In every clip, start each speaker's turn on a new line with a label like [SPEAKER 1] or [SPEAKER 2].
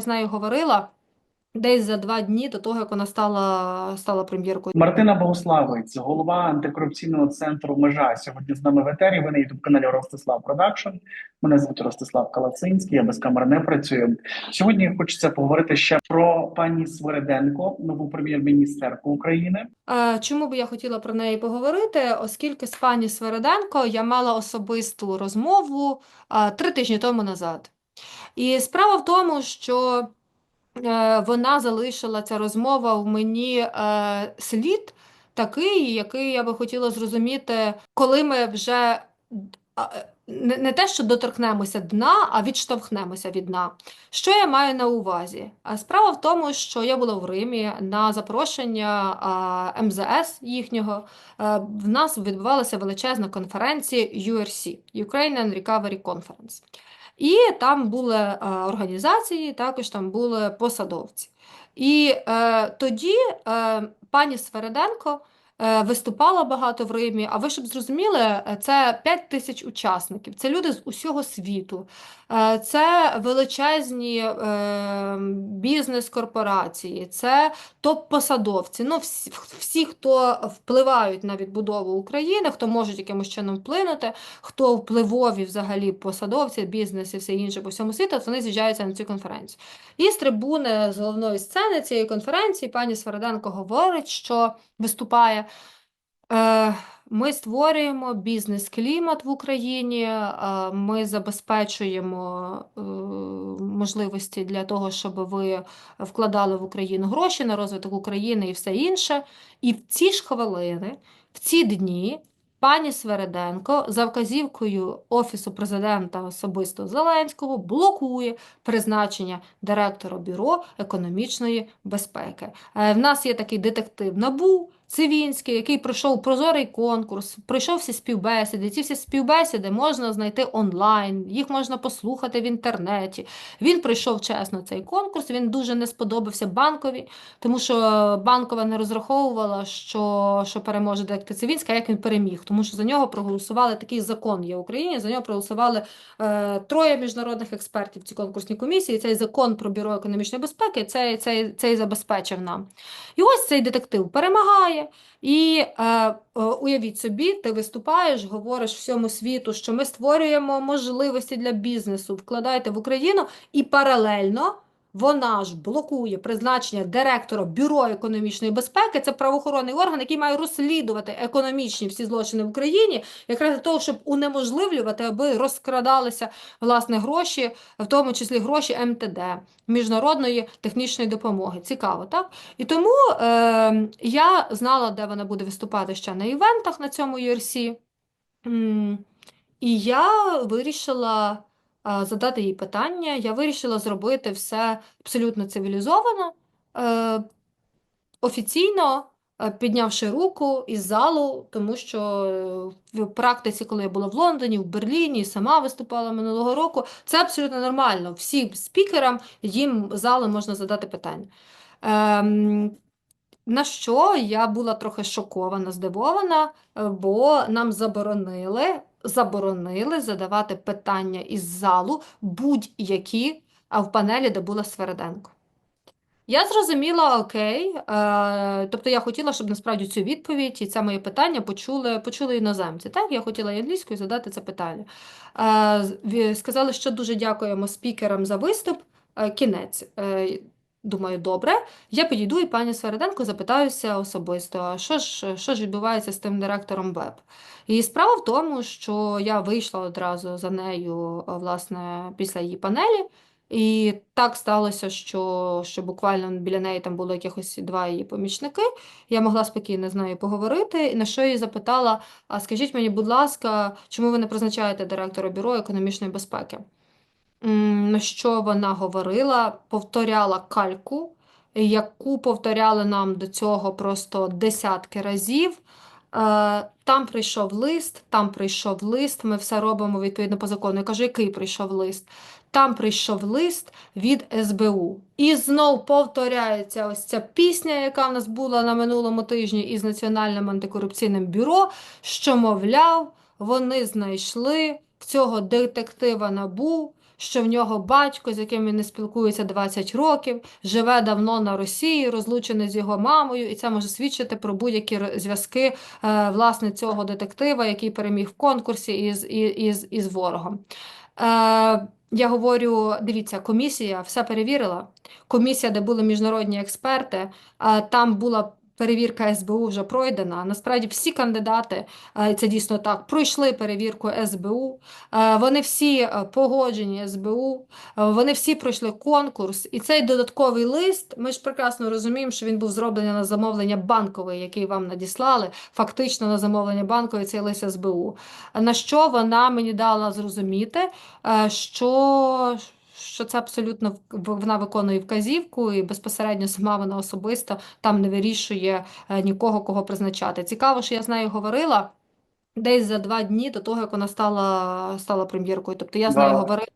[SPEAKER 1] З нею говорила десь за два дні до того, як вона стала, стала прем'єркою.
[SPEAKER 2] Мартина Богославець, голова антикорупційного центру Межа. Сьогодні з нами в етері. Ви на ютуб каналі Ростислав Продакшн. Мене звуть Ростислав Калацинський. Я без камер не працюю. Сьогодні хочеться поговорити ще про пані Свириденко, нову прем'єр-міністерку України.
[SPEAKER 1] Е, Чому би я хотіла про неї поговорити? Оскільки з пані Свериденко я мала особисту розмову е, три тижні тому назад. І справа в тому, що е, вона залишила ця розмова в мені е, слід такий, який я би хотіла зрозуміти, коли ми вже е, не, те, що доторкнемося дна, а відштовхнемося від дна. Що я маю на увазі? А Справа в тому, що я була в Римі на запрошення МЗС їхнього. Е, В нас відбувалася величезна конференція URC – Ukrainian Recovery Conference. І там були е, організації, також там були посадовці. І е, тоді е, пані Свериденко е, виступала багато в Римі. А ви щоб зрозуміли, е, це 5 тисяч учасників, це люди з усього світу, е, це величезні е, бізнес-корпорації, це топ-посадовці. Ну, всі, хто впливають на відбудову України, хто можуть якимось чином вплинути, хто впливові взагалі посадовці, бізнес і все інше по всьому світу, вони з'їжджаються на цю конференцію. І з трибуни з головної сцени цієї конференції пані Свериденко говорить, що виступає. Е, Ми створюємо бізнес-клімат в Україні, е, ми забезпечуємо е, можливості для того, щоб ви вкладали в Україну гроші на розвиток України і все інше. І в ці ж хвилини, в ці дні, пані Свериденко за вказівкою Офісу президента особисто Зеленського блокує призначення директора Бюро економічної безпеки. В нас є такий детектив НАБУ, Цивінський, який пройшов прозорий конкурс, пройшов всі співбесіди. Ці всі співбесіди можна знайти онлайн, їх можна послухати в інтернеті. Він пройшов чесно цей конкурс, він дуже не сподобався банкові, тому що банкова не розраховувала, що, що переможе детектив Цивінський, а як він переміг, тому що за нього проголосували такий закон є в Україні, за нього проголосували е, троє міжнародних експертів в цій конкурсній комісії. Цей закон про бюро економічної безпеки цей, цей, цей забезпечив нам. І ось цей детектив перемагає. І е, е, уявіть собі, ти виступаєш, говориш всьому світу, що ми створюємо можливості для бізнесу, вкладайте в Україну, і паралельно вона ж блокує призначення директора Бюро економічної безпеки. Це правоохоронний орган, який має розслідувати економічні всі злочини в Україні, якраз для того, щоб унеможливлювати, аби розкрадалися власне гроші, в тому числі гроші МТД, міжнародної технічної допомоги. Цікаво, так? І тому е, я знала, де вона буде виступати ще на івентах на цьому URC. І я вирішила задати їй питання. Я вирішила зробити все абсолютно цивілізовано, е, офіційно, е, піднявши руку із залу, тому що е, в практиці, коли я була в Лондоні, в Берліні, сама виступала минулого року, це абсолютно нормально. Всім спікерам їм зали можна задати питання. Ем, на що я була трохи шокована, здивована, бо нам заборонили, заборонили задавати питання із залу будь-які, в панелі, де була Свериденко. Я зрозуміла, окей, е, тобто я хотіла, щоб насправді цю відповідь і це моє питання почули, почули іноземці. Так, я хотіла і англійською задати це питання. Е, сказали, що дуже дякуємо спікерам за виступ. Е, кінець. Е, думаю, добре. Я підійду і пані Свериденко запитаюся особисто, що ж, що ж відбувається з тим директором ВЕБ? І справа в тому, що я вийшла одразу за нею, власне, після її панелі. І так сталося, що, що буквально біля неї там було якихось два її помічники. Я могла спокійно з нею поговорити, і на що її запитала: а скажіть мені, будь ласка, чому ви не призначаєте директора бюро економічної безпеки? На що вона говорила, повторяла кальку, яку повторяли нам до цього просто десятки разів. Е, Там прийшов лист, там прийшов лист, ми все робимо відповідно по закону. Я кажу, який прийшов лист? Там прийшов лист від СБУ. І знов повторяється ось ця пісня, яка в нас була на минулому тижні із Національним антикорупційним бюро, що, мовляв, вони знайшли в цього детектива НАБУ що в нього батько, з яким він не спілкується 20 років, живе давно на Росії, розлучений з його мамою, і це може свідчити про будь-які зв'язки е, власне цього детектива, який переміг в конкурсі із, із, із, ворогом. Е, я говорю, дивіться, комісія все перевірила. Комісія, де були міжнародні експерти, е, там була перевірка СБУ вже пройдена. Насправді всі кандидати, е, це дійсно так, пройшли перевірку СБУ. Е, Вони всі е, погоджені СБУ, вони всі пройшли конкурс. І цей додатковий лист, ми ж прекрасно розуміємо, що він був зроблений на замовлення банкової, який вам надіслали, фактично на замовлення банкової цей лист СБУ. На що вона мені дала зрозуміти, що, що це абсолютно вона виконує вказівку, і безпосередньо сама вона особисто там не вирішує е, нікого, кого призначати. Цікаво, що я з нею говорила десь за два дні до того, як вона стала, стала прем'єркою. Тобто я з нею
[SPEAKER 2] Да.
[SPEAKER 1] говорила.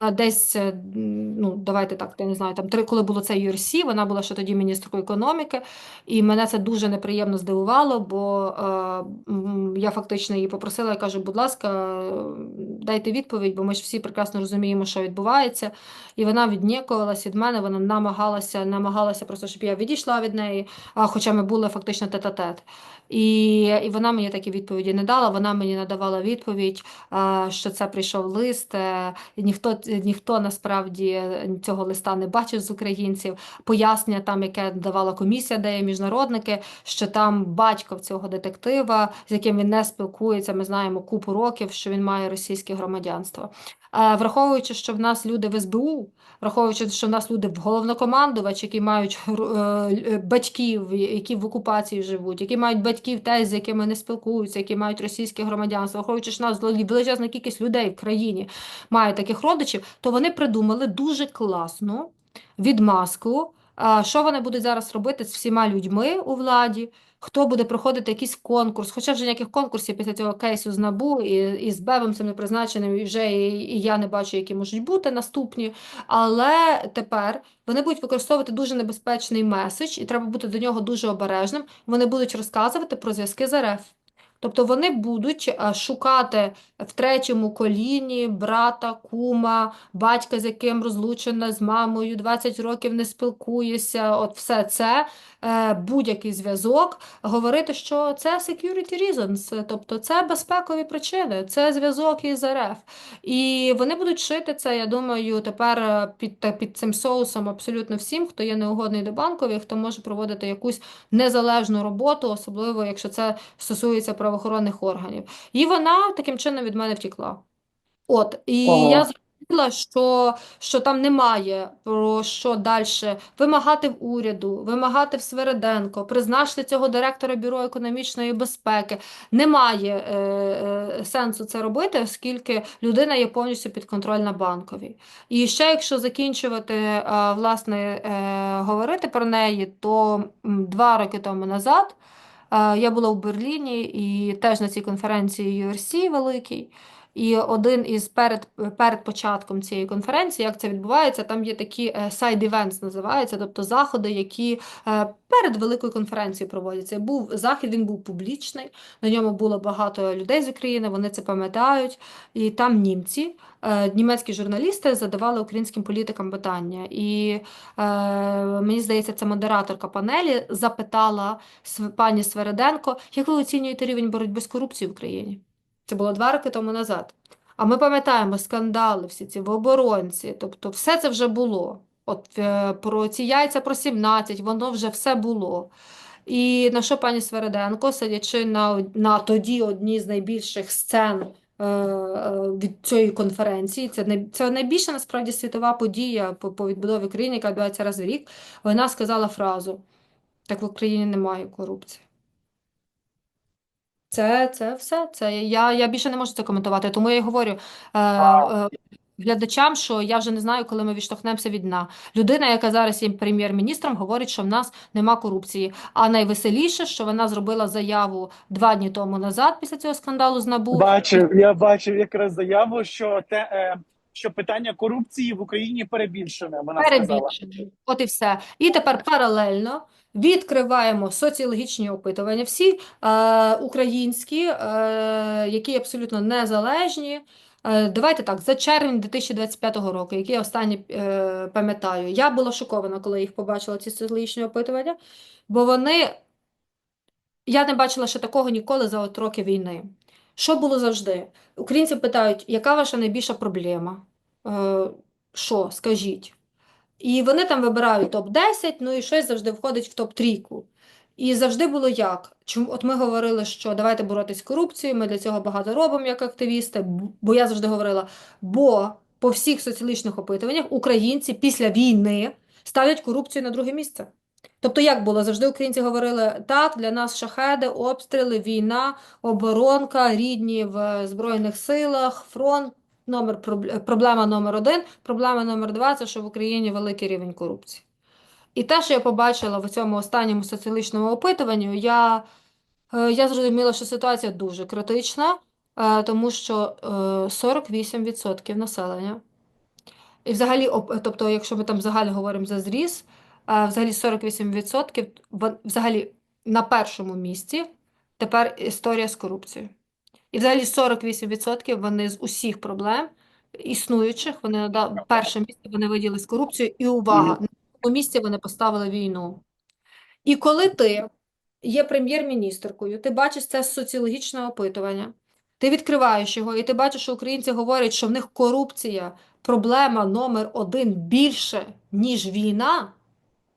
[SPEAKER 1] Десь, е, ну, давайте так, я не знаю, там три, коли було це ЮРСі, вона була ще тоді міністркою економіки, і мене це дуже неприємно здивувало, бо е, я фактично її попросила, я кажу, будь ласка, дайте відповідь, бо ми ж всі прекрасно розуміємо, що відбувається. І вона віднікувалась від мене, вона намагалася, намагалася просто, щоб я відійшла від неї, хоча ми були фактично тет-а-тет. І, і вона мені такі відповіді не дала, вона мені надавала відповідь, що це прийшов лист, е, ніхто, ніхто насправді цього листа не бачив з українців. Пояснення там, яке давала комісія, де є міжнародники, що там батько цього детектива, з яким він не спілкується, ми знаємо купу років, що він має російське громадянство. Враховуючи, що в нас люди в СБУ, враховуючи, що в нас люди в головнокомандувач, які мають е, е, батьків, які в окупації живуть, які мають батьків те, з якими не спілкуються, які мають російське громадянство, враховуючи, що в нас величезна кількість людей в країні має таких родичів, то вони придумали дуже класну відмазку, що вони будуть зараз робити з всіма людьми у владі, хто буде проходити якийсь конкурс, хоча вже ніяких конкурсів після цього кейсу з НАБУ і, і з Бевом цим не призначеним, і вже і, і я не бачу, які можуть бути наступні. Але тепер вони будуть використовувати дуже небезпечний меседж, і треба бути до нього дуже обережним. Вони будуть розказувати про зв'язки з РФ. Тобто вони будуть е, шукати в третьому коліні брата, кума, батька, з яким розлучена з мамою, 20 років не спілкуєшся, от все це, будь-який зв'язок, говорити, що це security reasons, тобто це безпекові причини, це зв'язок із РФ. І вони будуть шити це, я думаю, тепер е, під, під цим соусом абсолютно всім, хто є неугодний до банкових, хто може проводити якусь незалежну роботу, особливо якщо це стосується правоохоронних органів. І вона таким чином від мене втекла. От, і
[SPEAKER 2] Ого.
[SPEAKER 1] я зрозуміла, що, що там немає про що далі вимагати в уряду, вимагати в Свериденко, призначити цього директора Бюро економічної безпеки. Немає е, е, сенсу це робити, оскільки людина є повністю підконтрольна банковій. І ще якщо закінчувати, е, власне, е, говорити про неї, то два роки тому назад е, я була в Берліні і теж на цій конференції URC великій. І один із перед, перед початком цієї конференції, як це відбувається, там є такі е, side events, називаються, тобто заходи, які е, перед великою конференцією проводяться. Був захід, він був публічний, на ньому було багато людей з України, вони це пам'ятають. І там німці, е, німецькі журналісти задавали українським політикам питання. І мені здається, це модераторка панелі запитала пані Свериденко, як ви оцінюєте рівень боротьби з корупцією в Україні? Це було два роки тому назад. А ми пам'ятаємо скандали, всі ці в оборонці, тобто все це вже було. От е, про ці яйця про 17, воно вже все було. І на що пані Свериденко, сидячи на, на тоді одній з найбільших сцен е, е, від цієї конференції, це, най, це найбільша насправді світова подія по, по відбудові країни, яка відбувається раз в рік, вона сказала фразу: так в Україні немає корупції. Це, це все. Це я, я більше не можу це коментувати, тому я й говорю е, е, глядачам, що я вже не знаю, коли ми відштовхнемося від дна. Людина, яка зараз є прем'єр-міністром, говорить, що в нас нема корупції. А найвеселіше, що вона зробила заяву два дні тому назад після цього скандалу з НАБУ.
[SPEAKER 2] Бачив, я бачив якраз заяву, що те, е, що питання корупції в Україні перебільшене. Вона сказала.
[SPEAKER 1] Перебільшено. От і все. І тепер паралельно відкриваємо соціологічні опитування, всі е, українські, е, які абсолютно незалежні, Е, Давайте так, за червень 2025 року, який я останнє е, пам'ятаю, я була шокована, коли їх побачила, ці соціологічні опитування, бо вони, я не бачила ще такого ніколи за от роки війни. Що було завжди? Українці питають, яка ваша найбільша проблема? Е, Що, скажіть? І вони там вибирають топ-10, ну і щось завжди входить в топ-трійку. І завжди було як? Чому от ми говорили, що давайте боротися з корупцією, ми для цього багато робимо як активісти, бо я завжди говорила, бо по всіх соціологічних опитуваннях українці після війни ставлять корупцію на друге місце. Тобто, як було? Завжди українці говорили, так, для нас шахеди, обстріли, війна, оборонка, рідні в Збройних силах, фронт. Номер проблема номер один, проблема номер два це що в Україні великий рівень корупції. І те, що я побачила в цьому останньому соціологічному опитуванні, я, е, я зрозуміла, що ситуація дуже критична, е, тому що е, 48% населення. І взагалі, тобто, якщо ми там взагалі говоримо за зріз, е, взагалі 48% в- взагалі на першому місці тепер історія з корупцією. І взагалі 48% вони з усіх проблем існуючих, вони на перше місце вони виділи з корупцією, і увага, на другому місці вони поставили війну. І коли ти є прем'єр-міністркою, ти бачиш це соціологічне опитування, ти відкриваєш його, і ти бачиш, що українці говорять, що в них корупція проблема номер один більше, ніж війна.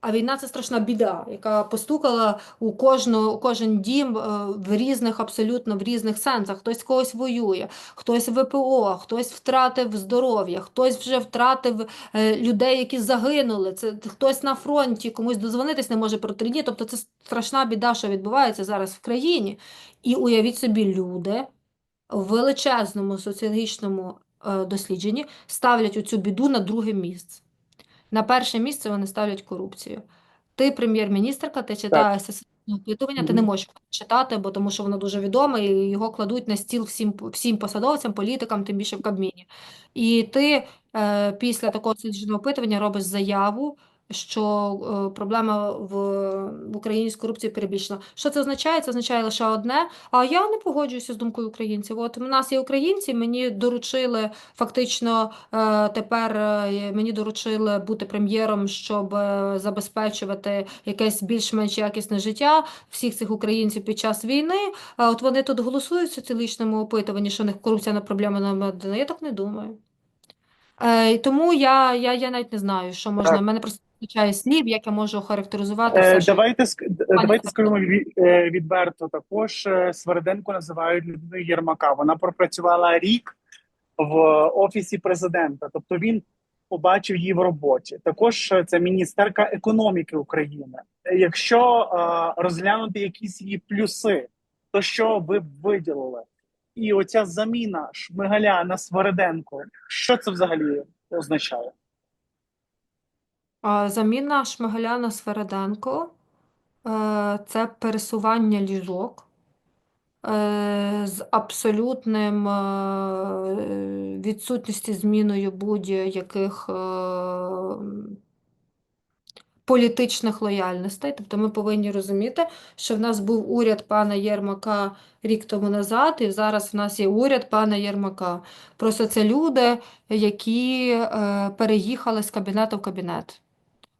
[SPEAKER 1] А війна це страшна біда, яка постукала у кожну, у кожен дім е, в різних, абсолютно в різних сенсах. Хтось когось воює, хтось ВПО, хтось втратив здоров'я, хтось вже втратив е, людей, які загинули. Це хтось на фронті, комусь дозвонитись не може про три дні. Тобто це страшна біда, що відбувається зараз в країні. І уявіть собі, люди в величезному соціологічному е, дослідженні ставлять оцю біду на друге місце. На перше місце вони ставлять корупцію. Ти прем'єр-міністрка, ти читаєш опитування, ти не можеш читати, бо тому що воно дуже відоме, і його кладуть на стіл всім, всім посадовцям, політикам, тим більше в Кабміні. І ти е, після такого опитування робиш заяву, що е, проблема в, в Україні з корупцією перебільшена. Що це означає? Це означає лише одне. А я не погоджуюся з думкою українців. От у нас є українці, мені доручили фактично е, тепер е, мені доручили бути прем'єром, щоб забезпечувати якесь більш-менш якісне життя всіх цих українців під час війни. От вони тут голосують в соціологічному опитуванні, що у них корупція не проблема номер один. Я так не думаю. Тому я, я, я навіть не знаю, що можна.
[SPEAKER 2] Так.
[SPEAKER 1] Мене просто вистачає слів, як я можу охарактеризувати
[SPEAKER 2] Е,
[SPEAKER 1] все, що
[SPEAKER 2] давайте д- давайте скажемо е, відверто. Також е, Свериденко називають людиною Єрмака. Вона пропрацювала рік в офісі президента, тобто він побачив її в роботі. Також е, це міністерка економіки України. Е, Якщо е, розглянути якісь її плюси, то що ви б виділили? І оця заміна Шмигаля на Свериденко, що це взагалі означає?
[SPEAKER 1] А, Заміна Шмигаля на Свериденко е, це пересування ліжок е, з абсолютним е, відсутністю зміною будь-яких політичних лояльностей. Тобто ми повинні розуміти, що в нас був уряд пана Єрмака рік тому назад, і зараз в нас є уряд пана Єрмака. Просто це люди, які переїхали з кабінету в кабінет.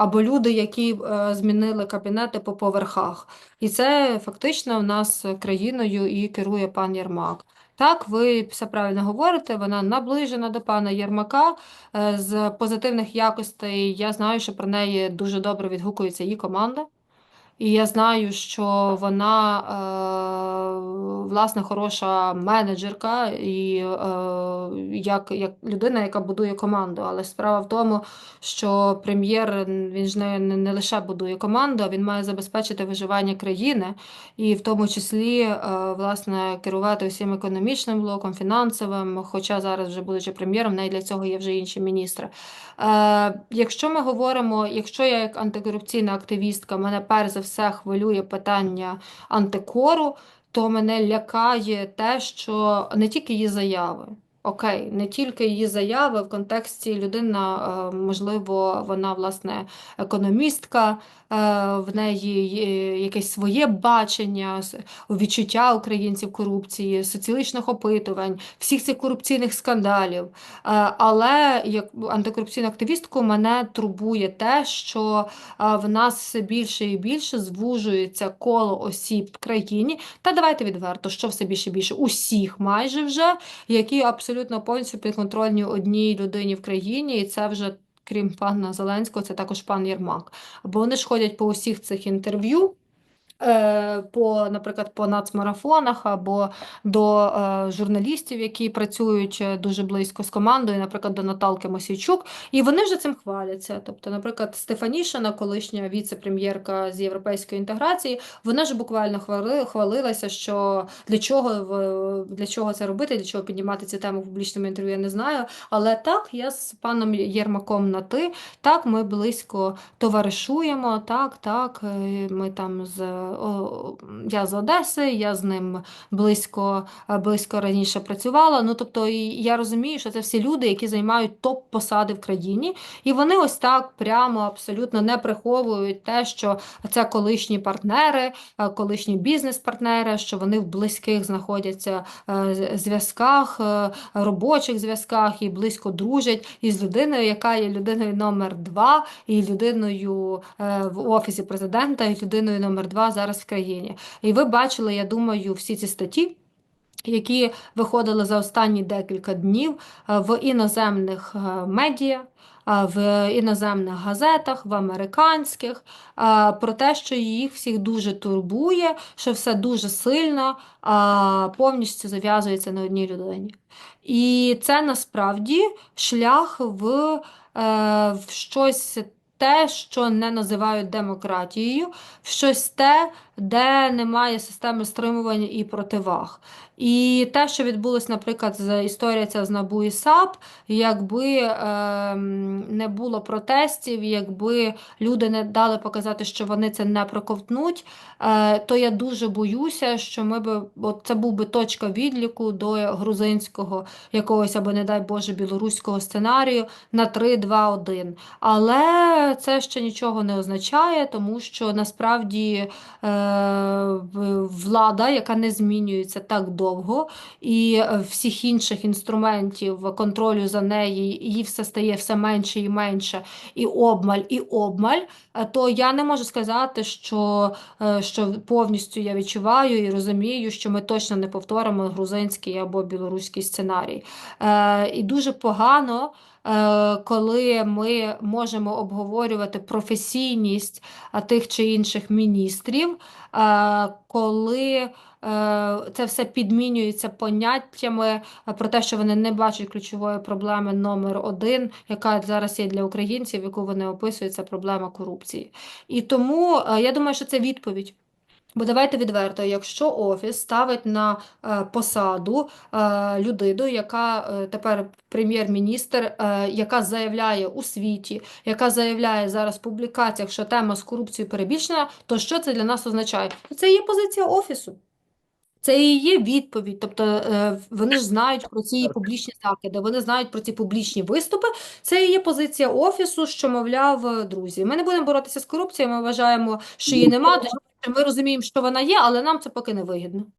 [SPEAKER 1] Або люди, які е, змінили кабінети по поверхах. І це фактично в нас країною і керує пан Єрмак. Так, ви все правильно говорите, вона наближена до пана Єрмака. Е, З позитивних якостей я знаю, що про неї дуже добре відгукується її команда. І я знаю, що вона е, власне хороша менеджерка і е, як, як людина, яка будує команду. Але справа в тому, що прем'єр він ж не, не, не лише будує команду, а він має забезпечити виживання країни, і в тому числі е, власне керувати усім економічним блоком, фінансовим. Хоча зараз, вже будучи прем'єром, в неї для цього є вже інші міністри. Е, якщо ми говоримо, якщо я як антикорупційна активістка, мене перш за все хвилює питання антикору, то мене лякає те, що не тільки її заяви. Окей, не тільки її заяви в контексті людина, е, можливо, вона власне економістка, в неї якесь своє бачення, відчуття українців корупції, соціологічних опитувань, всіх цих корупційних скандалів. Е, Але як антикорупційну активістку мене турбує те, що е, в нас все більше і більше звужується коло осіб в країні. Та давайте відверто, що все більше і більше усіх майже вже які абсолютно повністю підконтрольні одній людині в країні, і це вже, крім пана Зеленського, це також пан Єрмак. Бо вони ж ходять по усіх цих інтерв'ю. Е, По, наприклад, по нацмарафонах або до е, журналістів, які працюють е, дуже близько з командою, наприклад, до Наталки Мосійчук, і вони вже цим хваляться. Тобто, наприклад, Стефанішина, колишня віце-прем'єрка з європейської інтеграції, вона ж буквально хвали, хвалилася, що для чого для чого це робити, для чого піднімати цю тему в публічному інтерв'ю, я не знаю. Але так, я з паном Єрмаком на ти, так, ми близько товаришуємо, так, так, ми там з я з Одеси, я з ним близько, е, близько раніше працювала. Ну, тобто, я розумію, що це всі люди, які займають топ-посади в країні, і вони ось так прямо абсолютно не приховують те, що це колишні партнери, е, колишні бізнес-партнери, що вони в близьких знаходяться е, зв'язках, робочих зв'язках і близько дружать із людиною, яка є людиною номер два, і людиною в офісі президента, і людиною номер два зараз в країні. І ви бачили, я думаю, всі ці статті. Які виходили за останні декілька днів е, в іноземних е, медіа, е, в іноземних газетах, в американських, про те, що їх всіх дуже турбує, що все дуже сильно повністю зав'язується на одній людині. І це насправді шлях в, в щось те, що не називають демократією, в щось те, де немає системи стримувань і противаг. І те, що відбулось, наприклад, з історія ця з НАБУ і САП, якби ем, не було протестів, якби люди не дали показати, що вони це не проковтнуть, е, то я дуже боюся, що ми би, от це був би точка відліку до грузинського якогось, або, не дай Боже, білоруського сценарію на 3, 2, 1. Але це ще нічого не означає, тому що насправді е, влада, яка не змінюється так довго, і е, всіх інших інструментів контролю за неї, її все стає все менше і менше, і обмаль, і обмаль, е, то я не можу сказати, що, е, що повністю я відчуваю і розумію, що ми точно не повторимо грузинський або білоруський сценарій. Е, І дуже погано. е, Коли ми можемо обговорювати професійність тих чи інших міністрів, е, коли е, це все підмінюється поняттями е, про те, що вони не бачать ключової проблеми номер один, яка зараз є для українців, яку вони описують, це проблема корупції. І тому е, я думаю, що це відповідь. Бо давайте відверто, якщо офіс ставить на е, посаду е, людину, яка е, тепер прем'єр-міністр, яка заявляє у світі, яка заявляє зараз в публікаціях, що тема з корупцією перебільшена, то що це для нас означає? Це є позиція офісу. Це і є відповідь. Тобто е, вони ж знають про ці публічні закиди, вони знають про ці публічні виступи. Це і є позиція офісу, що, мовляв, е, друзі, ми не будемо боротися з корупцією, ми вважаємо, що її нема, ми розуміємо, що вона є, але нам це поки не вигідно.